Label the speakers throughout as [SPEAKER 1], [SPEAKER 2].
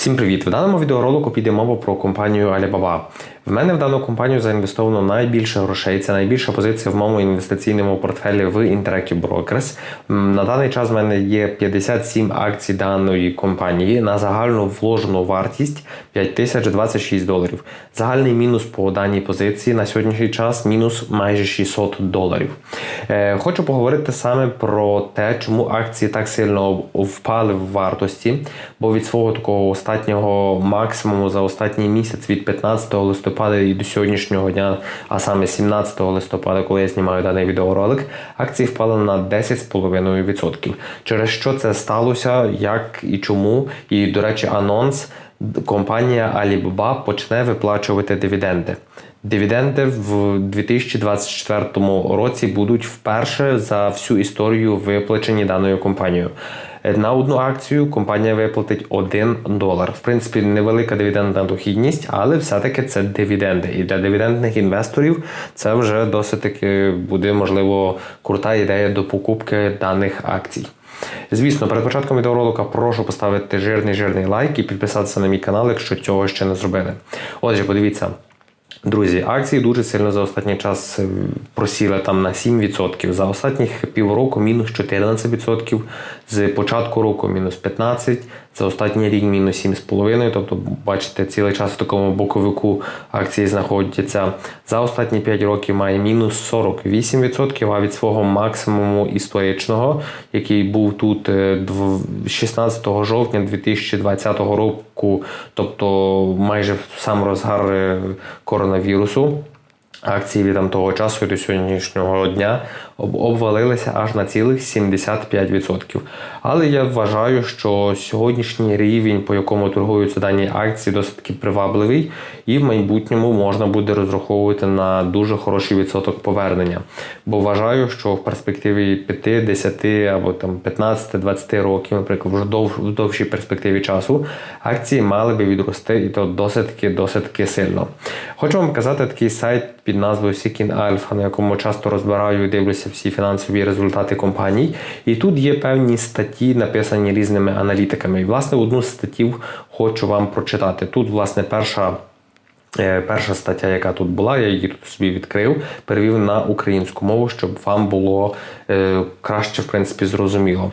[SPEAKER 1] Всім привіт! В даному відеоролику піде мова про компанію Alibaba. В мене в дану компанію заінвестовано найбільше грошей. Це найбільша позиція в моєму інвестиційному портфелі в Interactive Brokers. На даний час в мене є 57 акцій даної компанії на загальну вложену вартість 5026 доларів. Загальний мінус по даній позиції на сьогоднішній час мінус майже 600 доларів. Е, Хочу поговорити саме про те, чому акції так сильно впали в вартості, бо від свого такого останнього максимуму за останній місяць від 15 листопада і до сьогоднішнього дня, а саме 17 листопада, коли я знімаю даний відеоролик, акції впали на 10,5%. Через що це сталося, як і чому, і до речі, анонс. Компанія Alibaba почне виплачувати дивіденди. Дивіденди в 2024 році будуть вперше за всю історію виплачені даною компанією. На одну акцію компанія виплатить 1 долар. В принципі, невелика дивідендна дохідність, але все-таки це дивіденди. І для дивідендних інвесторів це вже досить таки буде можливо крута ідея до покупки даних акцій. Звісно, перед початком відеоролика прошу поставити жирний жирний лайк і підписатися на мій канал, якщо цього ще не зробили. Отже, подивіться. Друзі, акції дуже сильно за останній час е, просіли там на 7%. За останніх півроку мінус 14%, з початку року мінус 15%, за останній рік мінус 7,5%. Тобто, бачите, цілий час в такому боковику акції знаходяться. За останні 5 років має мінус 48%, а від свого максимуму історичного, який був тут е, 16 жовтня 2020 року, тобто майже сам розгар е, коронавірусу. Акції від того часу і до сьогоднішнього дня обвалилися аж на цілих 75%. Але я вважаю, що сьогоднішній рівень, по якому торгуються дані акції, досить таки привабливий, і в майбутньому можна буде розраховувати на дуже хороший відсоток повернення. Бо вважаю, що в перспективі 5, 10 або там 15, 20 років, наприклад, вже в довшій перспективі часу, акції мали би відрости і то досить досить сильно. Хочу вам показати такий сайт під назвою Seeking Alpha, на якому часто розбираю і дивлюся всі фінансові результати компаній. І тут є певні статті, написані різними аналітиками. І, власне, одну з статтів хочу вам прочитати. Тут, власне, перша. Е, Перша стаття, яка тут була, я її тут собі відкрив, перевів на українську мову, щоб вам було е, краще, в принципі, зрозуміло.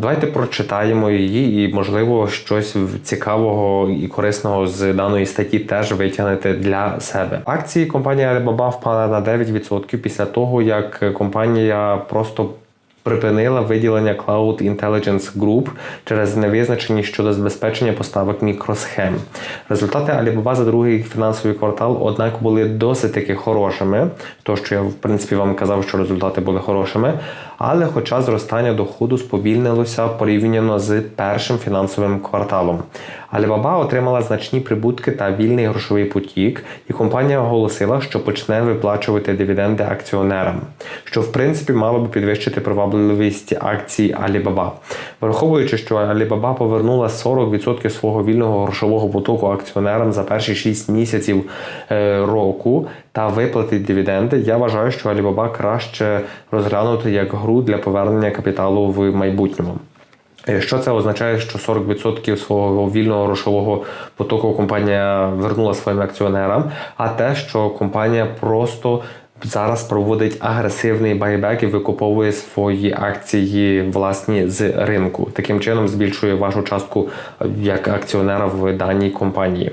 [SPEAKER 1] Давайте прочитаємо її, і, можливо, щось цікавого і корисного з даної статті теж витягнете для себе. Акції компанії Alibaba впали на 9% після того, як компанія просто припинила виділення Cloud Intelligence Group через невизначеність щодо забезпечення поставок мікросхем. Результати Alibaba за другий фінансовий квартал, однак, були досить таки хорошими, то що я в принципі вам казав, що результати були хорошими. Але хоча зростання доходу сповільнилося порівняно з першим фінансовим кварталом. Alibaba отримала значні прибутки та вільний грошовий потік, і компанія оголосила, що почне виплачувати дивіденди акціонерам, що в принципі мало би підвищити привабливість акцій Alibaba. Враховуючи, що Alibaba повернула 40% свого вільного грошового потоку акціонерам за перші 6 місяців е, року та виплатить дивіденди, я вважаю, що Alibaba краще розглянути як гру для повернення капіталу в майбутньому. Е, Що це означає, що 40% свого вільного грошового потоку компанія вернула своїм акціонерам, а те, що компанія просто зараз проводить агресивний байбек і викуповує свої акції власні з ринку. Таким чином збільшує вашу частку е, як акціонера в даній компанії.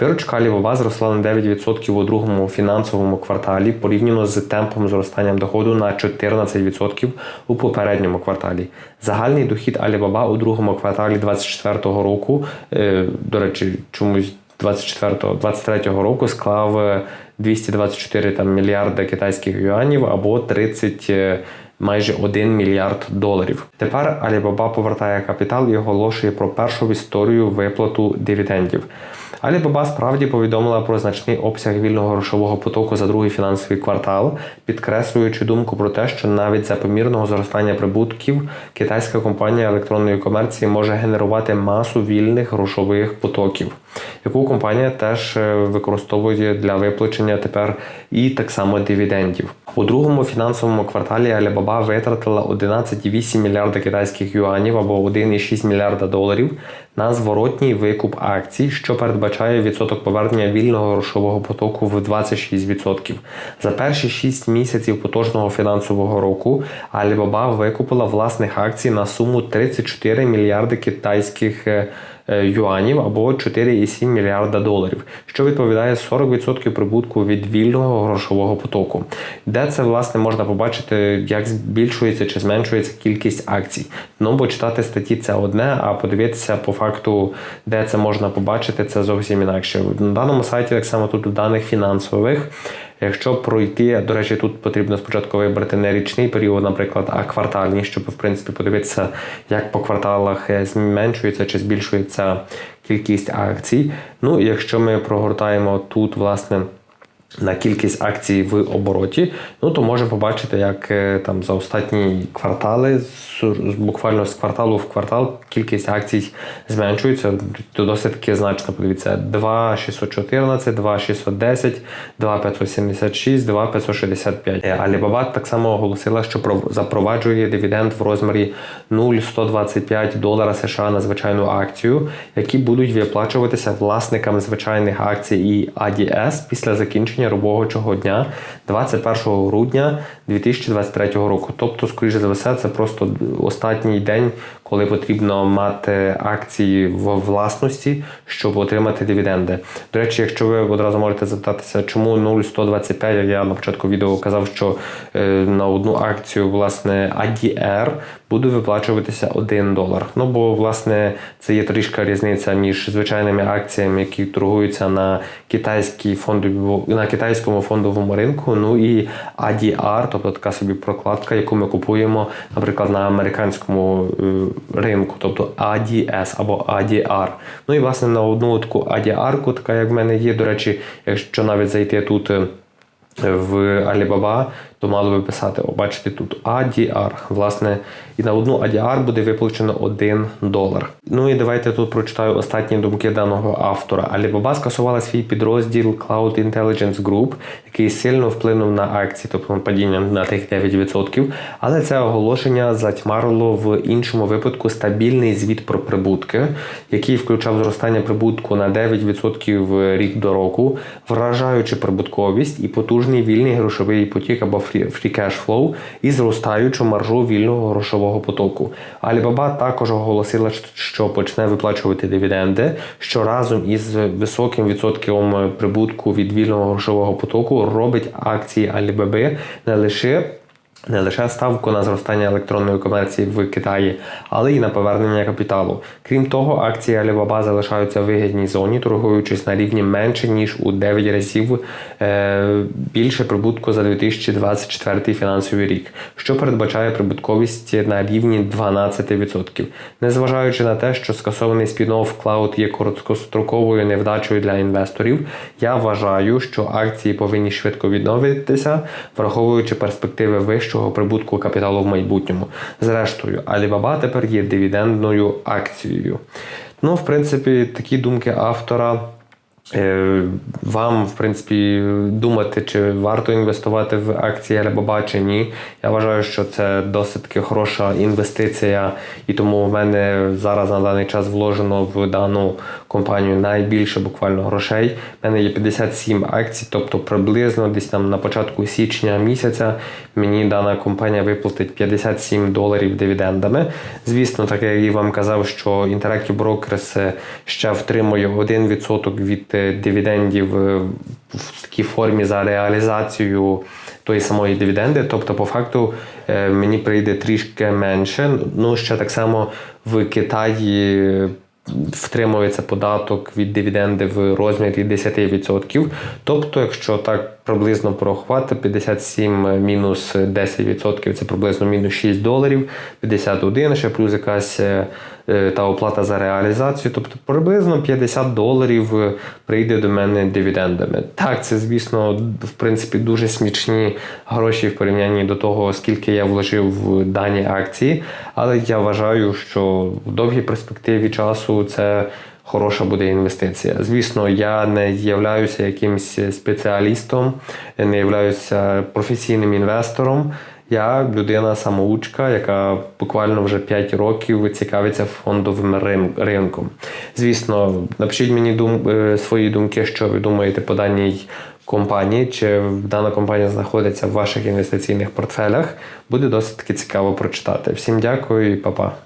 [SPEAKER 1] Виручка Alibaba зросла на 9% у другому фінансовому кварталі порівняно з темпом зростання доходу на 14% у попередньому кварталі. Загальний дохід Alibaba у другому кварталі 2024 року, е, до речі, чомусь 24-23 року склав е, 224 там, мільярди китайських юанів або 30 е, майже 1 мільярд доларів. Тепер Alibaba повертає капітал і оголошує про першу в історію виплату дивідендів. Alibaba справді повідомила про значний обсяг вільного грошового потоку за другий фінансовий квартал, підкреслюючи думку про те, що навіть за помірного зростання прибутків китайська компанія електронної комерції може генерувати масу вільних грошових потоків, яку компанія теж е, використовує для виплачення тепер і так само дивідендів. У другому фінансовому кварталі Alibaba витратила 11,8 мільярда китайських юанів або 1,6 мільярда доларів на зворотній викуп акцій, що передбачає відсоток повернення вільного грошового потоку в 26%. За перші 6 місяців поточного фінансового року Alibaba викупила власних акцій на суму 34 мільярди китайських е, е, юанів або 4,7 мільярда доларів, що відповідає 40% прибутку від вільного грошового потоку. Де це власне можна побачити, як збільшується чи зменшується кількість акцій. Ну бо читати статті це одне, а подивитися по факту, де це можна побачити, це зовсім інакше. На даному сайті, так само тут даних фінансових. Якщо пройти, до речі, тут потрібно спочатку вибрати не річний період, наприклад, а квартальний, щоб в принципі подивитися, як по кварталах е, зменшується чи збільшується кількість акцій. Ну, якщо ми прогортаємо тут, власне. На кількість акцій в обороті, ну то можемо побачити, як е, там за останні квартали, буквально з кварталу в квартал, кількість акцій зменшується. Досить таки значно. Подивіться, 2,614, 2,610, 2,576, 2,565. Е, Alibaba так само оголосила, що пров- запроваджує дивіденд в розмірі 0,125 долара США на звичайну акцію, які будуть виплачуватися власникам звичайних акцій і ADS після закінчення робочого дня 21 грудня 2023 року. Тобто, скоріше за все, це просто останній день, коли потрібно мати акції в власності, щоб отримати дивіденди. До речі, якщо ви одразу можете запитатися, чому 0,125, як я на початку відео казав, що е, на одну акцію власне ADR буде виплачуватися 1 долар. Ну бо власне це є трішка різниця між звичайними акціями, які торгуються на китайській фондові на китайському фондовому ринку. Ну і ADR, тобто така собі прокладка, яку ми купуємо, наприклад, на американському е, ринку, тобто ADS або ADR. Ну і власне на одну таку ADR, така як в мене є. До речі, якщо навіть зайти тут. е, в Alibaba, то мало би писати, о, бачите тут ADR. Власне, і на одну ADR буде виплачено 1 долар. Ну і давайте тут прочитаю останні думки даного автора. Alibaba скасувала свій підрозділ Cloud Intelligence Group, який сильно вплинув на акції, тобто падіння на тих 9%. Але це оголошення затьмарило в іншому випадку стабільний звіт про прибутки, який включав зростання прибутку на 9% рік до року, вражаючи прибутковість і потужний вільний грошовий потік або free cash flow і зростаючу маржу вільного грошового потоку. Alibaba також оголосила, що почне виплачувати дивіденди, що разом із високим відсотком прибутку від вільного грошового потоку робить акції Alibaba не лише не лише ставку на зростання електронної комерції в Китаї, але й на повернення капіталу. Крім того, акції Alibaba залишаються в вигідній зоні, торгуючись на рівні менше ніж у 9 разів е, більше прибутку за 2024 фінансовий рік, що передбачає прибутковість на рівні 12%. Незважаючи на те, що скасований спін-офф Cloud є короткостроковою невдачею для інвесторів, я вважаю, що акції повинні швидко відновитися, враховуючи перспективи вищого прибутку капіталу в майбутньому. Зрештою, Alibaba тепер є дивідендною акцією. Ну, в принципі, такі думки автора. Е, Вам, в принципі, думати, чи варто інвестувати в акції Alibaba чи ні. Я вважаю, що це досить таки хороша інвестиція, і тому в мене зараз на даний час вложено в дану компанію найбільше буквально грошей. У мене є 57 акцій, тобто приблизно десь там на початку січня місяця мені дана компанія виплатить 57 доларів дивідендами. Звісно, так як я вам казав, що Interactive Brokers ще втримує 1% від дивідендів е, в такій формі за реалізацію тої самої дивіденди. Тобто, по факту, е, мені прийде трішки менше. Ну, ще так само в Китаї. Втримується податок від дивіденди в розмірі 10%. Тобто, якщо так приблизно порахувати, 57 мінус 10% це приблизно мінус 6 доларів, 51 ще плюс якась е, та оплата за реалізацію. Тобто приблизно 50 доларів е, прийде до мене дивідендами. Так, це звісно, в принципі, дуже смішні гроші в порівнянні до того, скільки я вложив в дані акції. Але я вважаю, що в довгій перспективі часу це. Хороша буде інвестиція. Звісно, я не являюся якимсь спеціалістом, не являюся професійним інвестором. Я людина самоучка, яка буквально вже 5 років цікавиться фондовим ринком. Звісно, напишіть мені дум, е, свої думки, що ви думаєте по даній компанії, чи дана компанія знаходиться в ваших інвестиційних портфелях. Буде досить цікаво прочитати. Всім дякую і па-па.